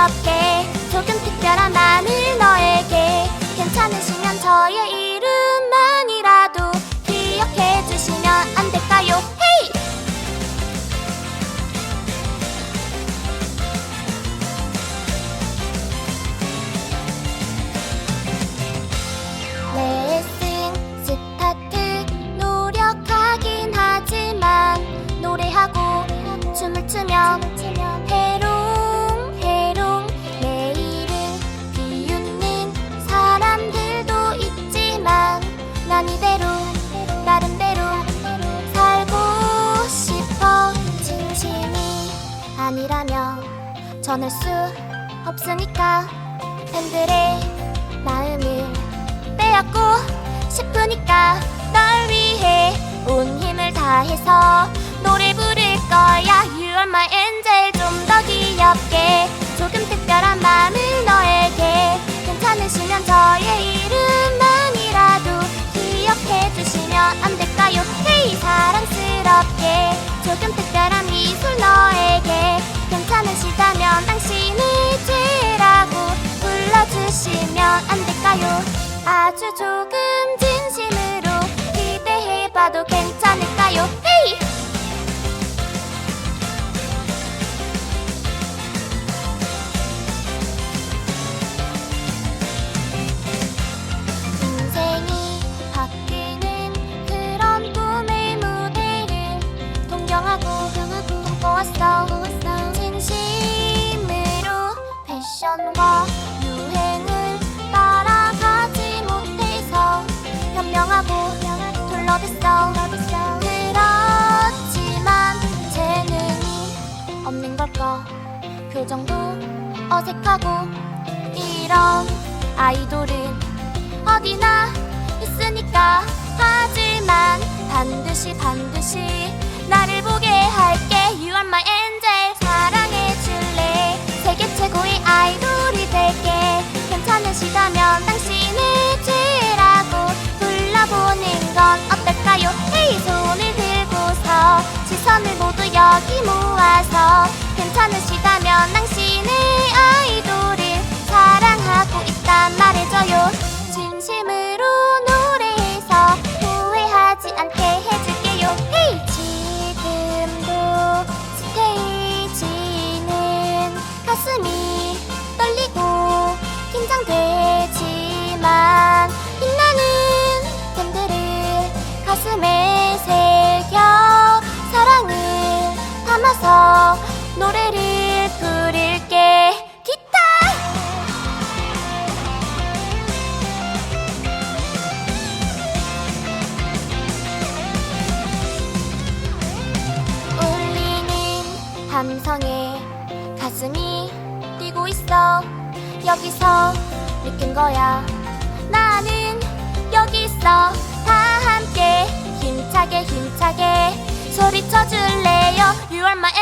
귀엽게 조금 특별한 마음을 너에게 괜찮으시면 저의 이름만이라도 기억해 주시면 안 될까요? 헤이! 레슨 스타트 노력하긴 하지만 노래하고 춤을 추면 전할 수 없으니까 팬들의 마음을 빼앗고 싶으니까 널 위해 온 힘을 다해서 노래 부를 거야. You are my angel 아주 조금 정도 어색하고 이런 아이돌은 어디나 있으니까. 하지만 반드시 반드시 나를 보게 할게. You are my angel. 사랑해줄래? 세계 최고의 아이돌이 될게. 괜찮으시다면 당신의 죄라고 불러보는 건 어떨까요? 헤이 손을 들고서 시선을 모두 여기 모아서 괜찮으시 당신의 아이돌을 사랑하고 있단 말해줘요. 진심으로 노래해서 후회하지 않게 해줄게요. 헤이 지금도 스테이지는 가슴이 떨리고 긴장되지만 빛나는 팬들을 가슴에 새겨 사랑을 담아서 노래를 함성에 가슴이 뛰고 있어. 여기서 느낀 거야. 나는 여기 있어. 다 함께 힘차게 힘차게 소리쳐 줄래요? You are my